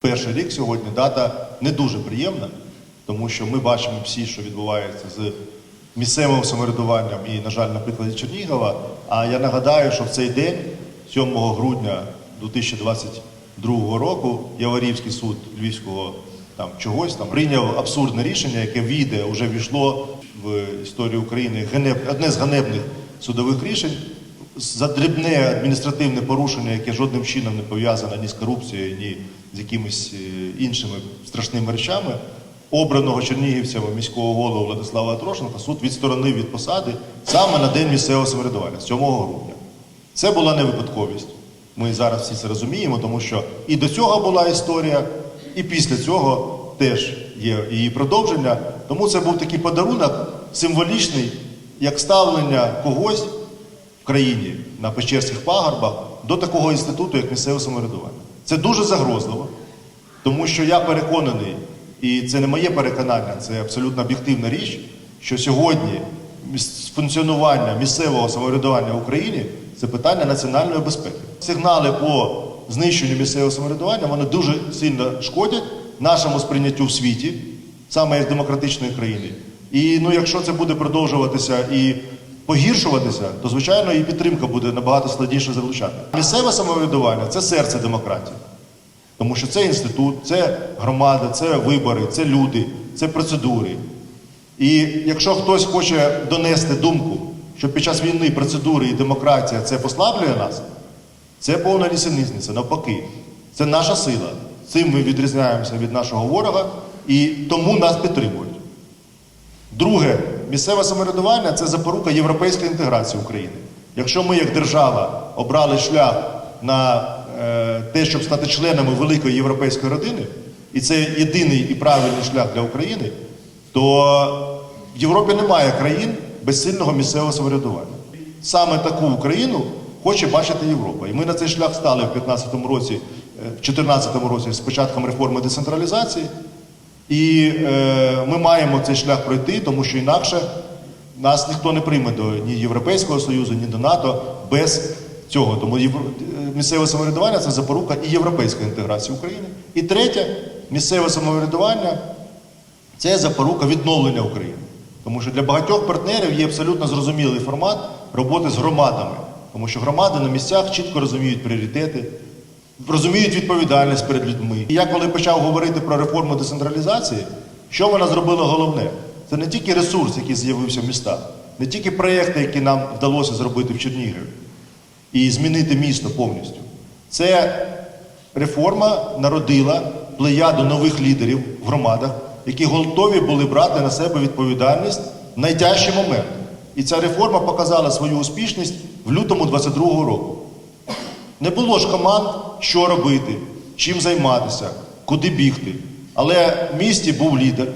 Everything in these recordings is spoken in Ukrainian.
Перший рік сьогодні дата не дуже приємна, тому що ми бачимо всі, що відбувається з місцевим самоврядуванням і, на жаль, на прикладі Чернігова. А я нагадаю, що в цей день, 7 грудня 2022 року, Яворівський суд Львівського там чогось там прийняв абсурдне рішення, яке війде, вже війшло в історію України ганеб, одне з ганебних судових рішень за дрібне адміністративне порушення, яке жодним чином не пов'язане ні з корупцією, ні з якимись е, іншими страшними речами, обраного чернігівцями міського голову Владислава Трошенка суд відсторонив від посади саме на день місцевого самоврядування, 7 грудня. Це була не випадковість. Ми зараз всі це розуміємо, тому що і до цього була історія, і після цього теж є її продовження. Тому це був такий подарунок символічний, як ставлення когось в країні на Печерських пагорбах до такого інституту, як місцеве самоврядування. Це дуже загрозливо, тому що я переконаний, і це не моє переконання, це абсолютно об'єктивна річ, що сьогодні функціонування місцевого самоврядування в Україні це питання національної безпеки. Сигнали по знищенню місцевого самоврядування вони дуже сильно шкодять нашому сприйняттю в світі, саме як демократичної країни. І ну, якщо це буде продовжуватися і погіршуватися, то звичайно і підтримка буде набагато складніше залучати. Місцеве самоврядування це серце демократії. Тому що це інститут, це громада, це вибори, це люди, це процедури. І якщо хтось хоче донести думку, що під час війни процедури і демократія це послаблює нас, це повна нісенітниця, навпаки. Це наша сила. Цим ми відрізняємося від нашого ворога і тому нас підтримують. Друге, місцеве самоврядування це запорука європейської інтеграції України. Якщо ми, як держава, обрали шлях на е, те, щоб стати членами великої європейської родини, і це єдиний і правильний шлях для України, то в Європі немає країн без сильного місцевого самоврядування. Саме таку Україну хоче бачити Європа. І ми на цей шлях стали в 2015 році, е, в 2014 році з початком реформи децентралізації. І е, ми маємо цей шлях пройти, тому що інакше нас ніхто не прийме до ні Європейського Союзу, ні до НАТО без цього. Тому євро... е, місцеве самоврядування це запорука і європейської інтеграції України. І третє, місцеве самоврядування це запорука відновлення України. Тому що для багатьох партнерів є абсолютно зрозумілий формат роботи з громадами. Тому що громади на місцях чітко розуміють пріоритети, розуміють відповідальність перед людьми. І я коли почав говорити про реформу децентралізації, що вона зробила головне? Це не тільки ресурс, який з'явився в містах, не тільки проєкти, які нам вдалося зробити в Чернігові і змінити місто повністю. Це реформа народила плеяду нових лідерів в громадах, які готові були брати на себе відповідальність в найтяжчі моменти. І ця реформа показала свою успішність в лютому 22-го року. Не було ж команд, що робити, чим займатися, куди бігти. Але в місті був лідер,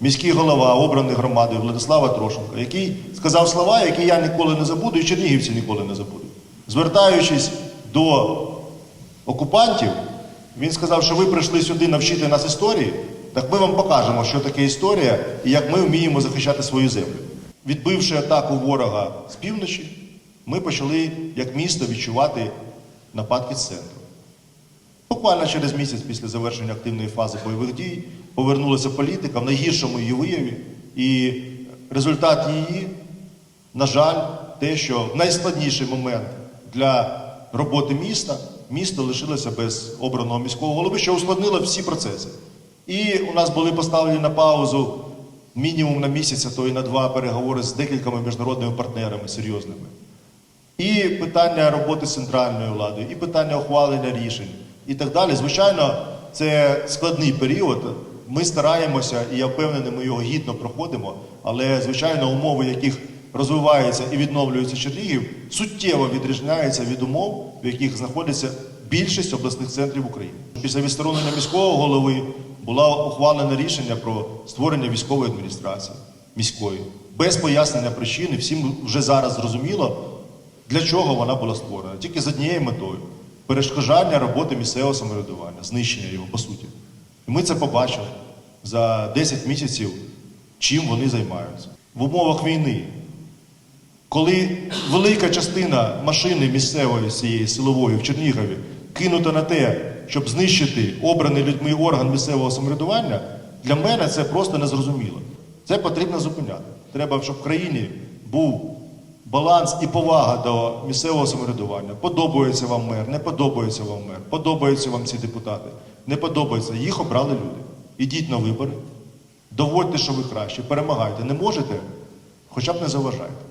міський голова обраний громадою Владислава Трошенка, який сказав слова, які я ніколи не забуду, і чернігівці ніколи не забудуть. Звертаючись до окупантів, він сказав, що ви прийшли сюди навчити нас історії, так ми вам покажемо, що таке історія і як ми вміємо захищати свою землю. Відбивши атаку ворога з півночі, ми почали як місто відчувати нападки з центру. Буквально через місяць після завершення активної фази бойових дій повернулася політика в найгіршому її вияві, і результат її, на жаль, те, що найскладніший момент для роботи міста місто лишилося без обраного міського голови, що ускладнило всі процеси. І у нас були поставлені на паузу мінімум на місяць, а то і на два переговори з декількома міжнародними партнерами серйозними. І питання роботи з центральною владою, і питання ухвалення рішень, і так далі. Звичайно, це складний період. Ми стараємося, і я впевнений, ми його гідно проходимо. Але, звичайно, умови, яких розвивається і відновлюється Чернігів, суттєво відрізняються від умов, в яких знаходиться більшість обласних центрів України. Після відсторонення міського голови було ухвалене рішення про створення військової адміністрації міської без пояснення причини. Всім вже зараз зрозуміло, для чого вона була створена? Тільки з однією метою перешкоджання роботи місцевого самоврядування, знищення його по суті. І ми це побачили за 10 місяців, чим вони займаються. В умовах війни, коли велика частина машини місцевої цієї силової в Чернігові кинута на те, щоб знищити обраний людьми орган місцевого самоврядування, для мене це просто незрозуміло. Це потрібно зупиняти. Треба, щоб в країні був баланс і повага до місцевого самоврядування. Подобається вам мер, не подобається вам мер, подобаються вам ці депутати, не подобається. Їх обрали люди. Ідіть на вибори, доводьте, що ви краще, перемагайте. Не можете, хоча б не заважайте.